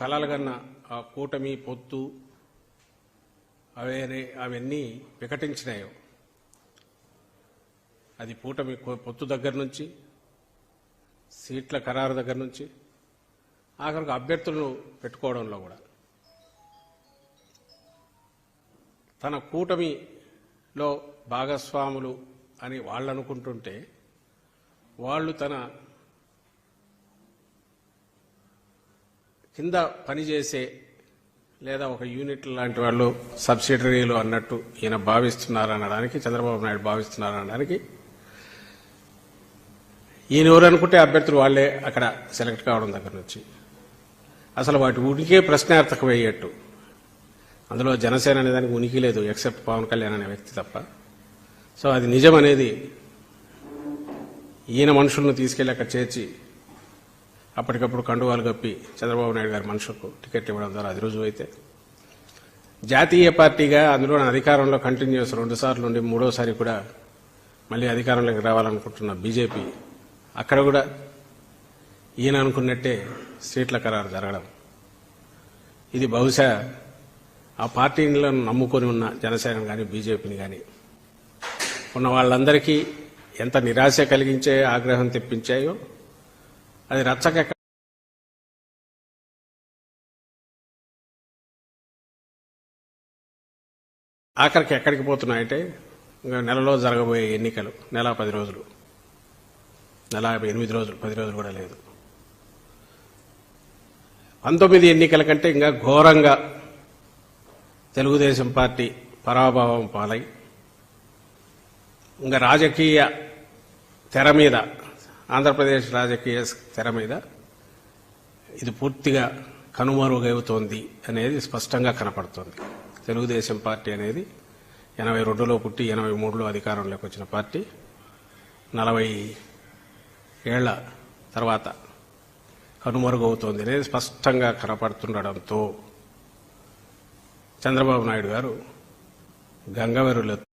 కలలుగన్న ఆ కూటమి పొత్తు అవే అవన్నీ వికటించినాయో. అది కూటమి కొ- పొత్తు దగ్గర నుంచి సీట్ల ఖరారు దగ్గర నుంచి ఆఖరికి అభ్యర్థులను పెట్టుకోవడంలో కూడా. తన కూటమిలో భాగస్వాములు అని వాళ్ళు అనుకుంటుంటే వాళ్ళు తన కింద పనిచేసే లేదా ఒక యూనిట్ లాంటి వాళ్ళు సబ్సిడరీలు అన్నట్టు ఈయన భావిస్తున్నారనడానికి చంద్రబాబు నాయుడు భావిస్తున్నారనడానికి ఈయన ఎవరనుకుంటే అభ్యర్థులు వాళ్ళే అక్కడ సెలెక్ట్ కావడం దగ్గర నుంచి. అసలు వాటి ఉనికే ప్రశ్నార్థకం వేయట్టు అందులో జనసేన అనే దానికి ఉనికి లేదు ఎక్సెప్ట్ పవన్ కళ్యాణ్ అనే వ్యక్తి తప్ప. సో అది నిజం అనేది ఈయన మనుషులను తీసుకెళ్ళి అక్కడ చేర్చి అప్పటికప్పుడు కండువాలు కప్పి చంద్రబాబు నాయుడు గారి మనుషులకు టికెట్ ఇవ్వడం ద్వారా అది రుజువు అయితే. జాతీయ పార్టీగా అందులో అధికారంలో కంటిన్యూస్ రెండు సార్లు ఉండి మూడోసారి కూడా మళ్ళీ అధికారంలోకి రావాలనుకుంటున్న బీజేపీ అక్కడ కూడా ఈయన అనుకున్నట్టే సీట్ల ఖరారు జరగడం. ఇది బహుశా ఆ పార్టీలను నమ్ముకొని ఉన్న జనసేన కానీ బీజేపీని కానీ ఉన్న వాళ్ళందరికీ ఎంత నిరాశ కలిగించే ఆగ్రహం తెప్పించాయో అది రచ్చక ఆఖరికి ఎక్కడికి పోతున్నాయంటే ఇంకా నెలలో జరగబోయే ఎన్నికలు నెల పది రోజులు. నెల ఎనిమిది రోజులు పది రోజులు కూడా లేదు. పంతొమ్మిది ఎన్నికల కంటే ఇంకా ఘోరంగా తెలుగుదేశం పార్టీ పరాభావం పాలై ఇంకా రాజకీయ తెర మీద ఆంధ్రప్రదేశ్ రాజకీయ తెర మీద ఇది పూర్తిగా కనుమరుగవుతోంది అనేది స్పష్టంగా కనపడుతోంది. తెలుగుదేశం పార్టీ అనేది ఎనభై రెండులో పుట్టి ఎనభై మూడులో అధికారంలోకి వచ్చిన పార్టీ. నలభై ఏళ్ళ తర్వాత కనుమరుగవుతోంది అనేది స్పష్టంగా కనపడుతుండడంతో చంద్రబాబు నాయుడు గారు గంగవరులతో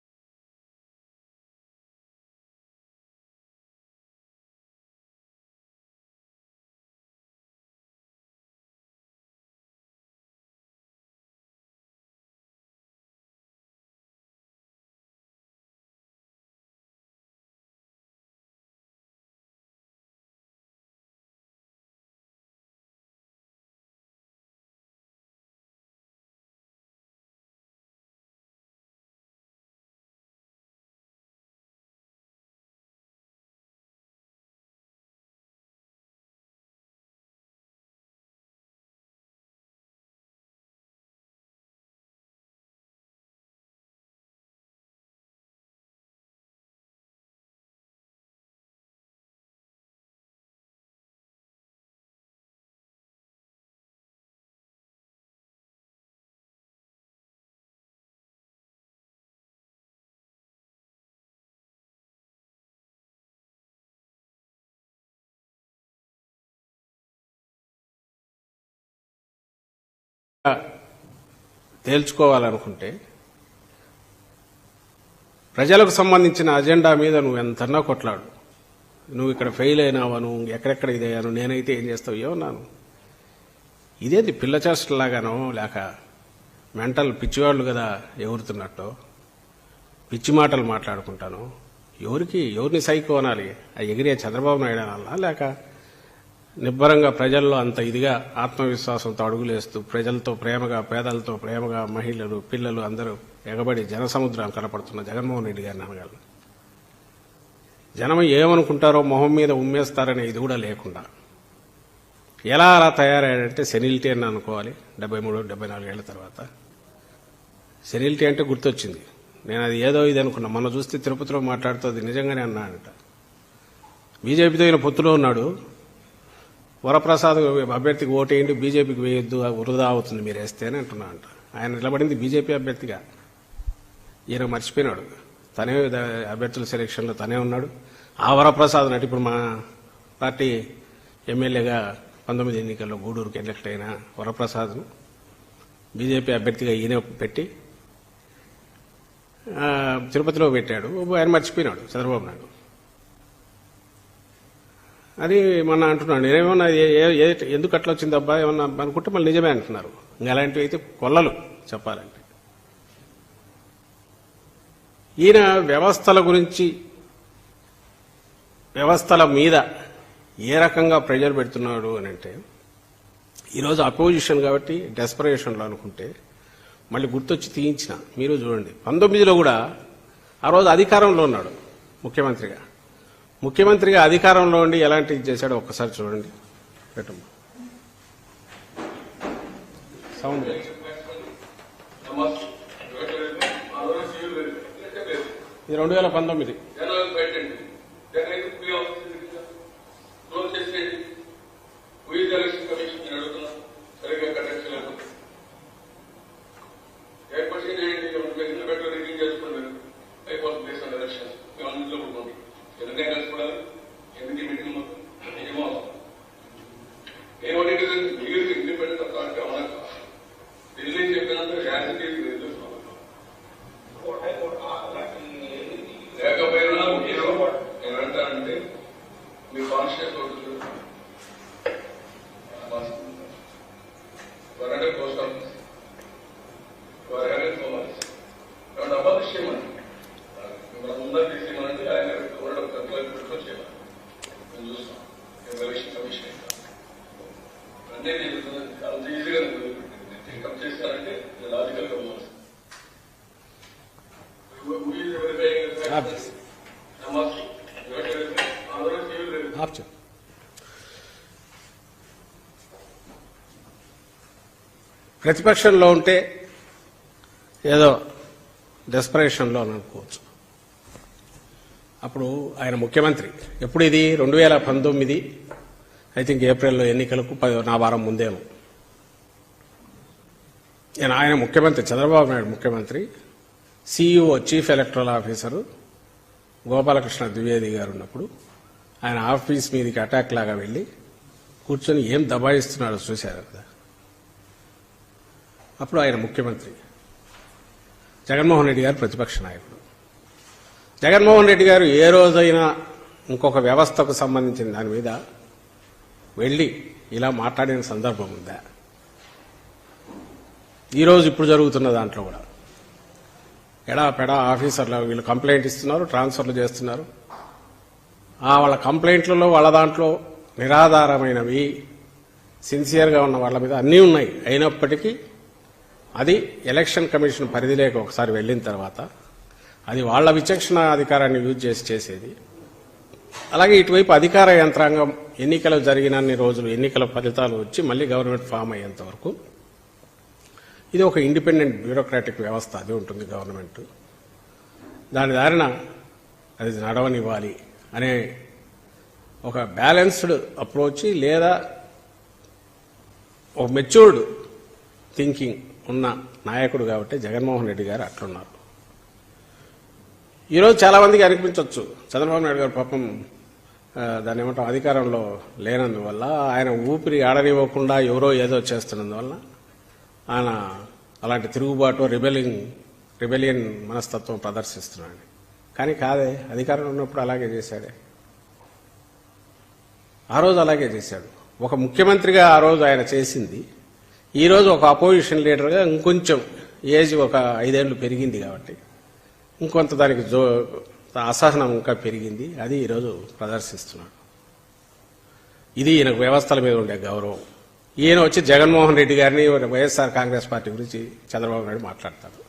తేల్చుకోవాలనుకుంటే ప్రజలకు సంబంధించిన అజెండా మీద నువ్వు ఎంతన్నా కొట్లాడు. నువ్వు ఇక్కడ ఫెయిల్ అయినావను నువ్వు ఎక్కడెక్కడ ఇదయ్యాను? నేనైతే ఏం చేస్తావు? ఏమన్నాను? ఇదేంటి పిల్ల చేష్టలాగానో లేక మెంటల్ పిచ్చివాళ్ళు కదా ఎగురుతున్నట్టు పిచ్చి మాటలు మాట్లాడుకుంటాను? ఎవరికి? ఎవరిని సైకో అనాలి? ఆ ఎగిరే చంద్రబాబు నాయుడు అనాలా? లేక నిబ్బరంగా ప్రజల్లో అంత ఇదిగా ఆత్మవిశ్వాసంతో అడుగులేస్తూ ప్రజలతో ప్రేమగా పేదలతో ప్రేమగా మహిళలు పిల్లలు అందరూ ఎగబడి జనసముద్రం కనపడుతున్న జగన్మోహన్ రెడ్డి గారిని అనగలను జనం ఏమనుకుంటారో మొహం మీద ఉమ్మేస్తారనే ఇది కూడా లేకుండా ఎలా అలా తయారయ్యాడంటే సెనిలిటీ అని అనుకోవాలి డెబ్బై మూడు డెబ్బై నాలుగేళ్ళ తర్వాత. సెనిలిటీ అంటే గుర్తొచ్చింది. నేను అది ఏదో ఇది అనుకున్నా. మొన్న చూస్తే తిరుపతిలో మాట్లాడుతూ అది నిజంగానే అన్నాడంట. బీజేపీతో ఈయన పొత్తులో ఉన్నాడు. వరప్రసాద్ అభ్యర్థికి ఓటేయండి బీజేపీకి వేయొద్దు వృధా అవుతుంది మీరు వేస్తేనే అంటున్నా అంట. ఆయన నిలబడింది బీజేపీ అభ్యర్థిగా. ఈయన మర్చిపోయినాడు. తనే అభ్యర్థుల సెలక్షన్లో తనే ఉన్నాడు. ఆ వరప్రసాద్ నటి ఇప్పుడు మా పార్టీ ఎమ్మెల్యేగా పంతొమ్మిది ఎన్నికల్లో గూడూరుకి ఎలక్ట్ అయిన వరప్రసాద్ను బీజేపీ అభ్యర్థిగా ఈయన పెట్టి తిరుపతిలో పెట్టాడు. ఆయన మర్చిపోయినాడు చంద్రబాబు నాయుడు. అని మొన్న అంటున్నాడు. నేనేమన్నా ఎందుకు అట్లా వచ్చింది అబ్బా ఏమన్నా అనుకుంటే మళ్ళీ నిజమే అంటున్నారు. ఇంకా అలాంటివి అయితే కొల్లలు చెప్పాలంటే. ఈయన వ్యవస్థల గురించి వ్యవస్థల మీద ఏ రకంగా ప్రెజర్ పెడుతున్నాడు అని అంటే ఈరోజు అపోజిషన్ కాబట్టి డెస్పరేషన్లో అనుకుంటే మళ్ళీ గుర్తొచ్చి తీయించిన. మీరు చూడండి. పంతొమ్మిదిలో కూడా ఆ రోజు అధికారంలో ఉన్నాడు ముఖ్యమంత్రిగా. ముఖ్యమంత్రిగా అధికారంలో ఉండి ఎలాంటి ఇది చేశాడో ఒక్కసారి చూడండి. పెట్టమ్మా. సౌండ్ ఇది రెండు వేల పంతొమ్మిది. month. 100 goes down ప్రతిపక్షంలో ఉంటే ఏదో డెస్పరేషన్లో అని అనుకోవచ్చు. అప్పుడు ఆయన ముఖ్యమంత్రి. ఎప్పుడు ఇది? రెండు వేల పంతొమ్మిది. ఐ థింక్ ఏప్రిల్లో ఎన్నికలకు నా వారం ముందేమో. ఆయన ఆయన ముఖ్యమంత్రి చంద్రబాబు నాయుడు ముఖ్యమంత్రి CEO chief electoral officer Gopalakrishna Dwivedi గారు ఉన్నప్పుడు ఆయన ఆఫీస్ మీదకి అటాక్ లాగా వెళ్ళి కూర్చొని ఏం దబాయిస్తున్నాడో చూశారు కదా. అప్పుడు ఆయన ముఖ్యమంత్రి. జగన్మోహన్ రెడ్డి గారు ప్రతిపక్ష నాయకుడు. జగన్మోహన్ రెడ్డి గారు ఏ రోజైనా ఇంకొక వ్యవస్థకు సంబంధించిన దాని మీద వెళ్ళి ఇలా మాట్లాడిన సందర్భం ఉందా? ఈరోజు ఇప్పుడు జరుగుతున్న దాంట్లో కూడా. ఎడా పెడా ఆఫీసర్లు వీళ్ళు కంప్లైంట్ ఇస్తున్నారు ట్రాన్స్ఫర్లు చేస్తున్నారు. ఆ వాళ్ళ కంప్లైంట్లలో వాళ్ళ దాంట్లో నిరాధారమైనవి సిన్సియర్గా ఉన్న వాళ్ళ మీద అన్నీ ఉన్నాయి. అయినప్పటికీ అది ఎలక్షన్ కమిషన్ పరిధిలోకి ఒకసారి వెళ్ళిన తర్వాత అది వాళ్ళ విచక్షణ అధికారాన్ని యూజ్ చేసి చేసేది. అలాగే ఇటువైపు అధికార యంత్రాంగం ఎన్నికలు జరిగినన్ని రోజులు ఎన్నికల ఫలితాలు వచ్చి మళ్ళీ గవర్నమెంట్ ఫామ్ అయ్యేంత వరకు ఇది ఒక ఇండిపెండెంట్ బ్యూరోక్రాటిక్ వ్యవస్థ అది ఉంటుంది గవర్నమెంట్ దాని దారిన అది నడవనివ్వాలి అనే ఒక బ్యాలెన్స్డ్ అప్రోచ్ లేదా ఒక మెచ్యూర్డ్ థింకింగ్ ఉన్న నాయకుడు కాబట్టి జగన్మోహన్ రెడ్డి గారు అట్లున్నారు. ఈరోజు చాలామందికి అనిపించవచ్చు చంద్రబాబు నాయుడు గారు పాపం దాన్ని ఏమంటాం అధికారంలో లేనందువల్ల ఆయన ఊపిరి ఆడనివ్వకుండా ఎవరో ఏదో చేస్తున్నందువల్ల ఆయన అలాంటి తిరుగుబాటు రిబెలింగ్ రిబెలియన్ మనస్తత్వం ప్రదర్శిస్తున్నాడు. కానీ కాదే అధికారంలో ఉన్నప్పుడు అలాగే చేశాడే. ఆ రోజు అలాగే చేశాడు. ఒక ముఖ్యమంత్రిగా ఆ రోజు ఆయన చేసింది ఈరోజు ఒక అపోజిషన్ లీడర్గా ఇంకొంచెం ఏజ్ ఒక ఐదేళ్ళు పెరిగింది కాబట్టి ఇంకొంత దానికి జో అసహనం ఇంకా పెరిగింది. అది ఈరోజు ప్రదర్శిస్తున్నాడు. ఇది ఈయనకు వ్యవస్థల మీద ఉండే గౌరవం. ఈయన వచ్చి జగన్మోహన్ రెడ్డి గారిని వైఎస్ఆర్ కాంగ్రెస్ పార్టీ గురించి చంద్రబాబు నాయుడు మాట్లాడతాడు.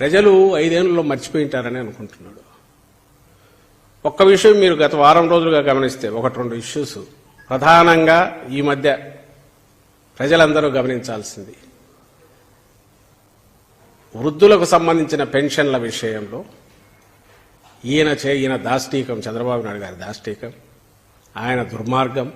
ప్రజలు ఐదేళ్ళలో మర్చిపోయింటారని అనుకుంటున్నాడు. ఒక్క విషయం మీరు గత వారం రోజులుగా గమనిస్తే ఒకటి రెండు ఇష్యూస్ ప్రధానంగా ఈ మధ్య ప్రజలందరూ గమనించాల్సింది. వృద్ధులకు సంబంధించిన పెన్షన్ల విషయంలో ఈయన చే ఈయన దాష్టీకం చంద్రబాబు నాయుడు గారి దాష్టీకం ఆయన దుర్మార్గం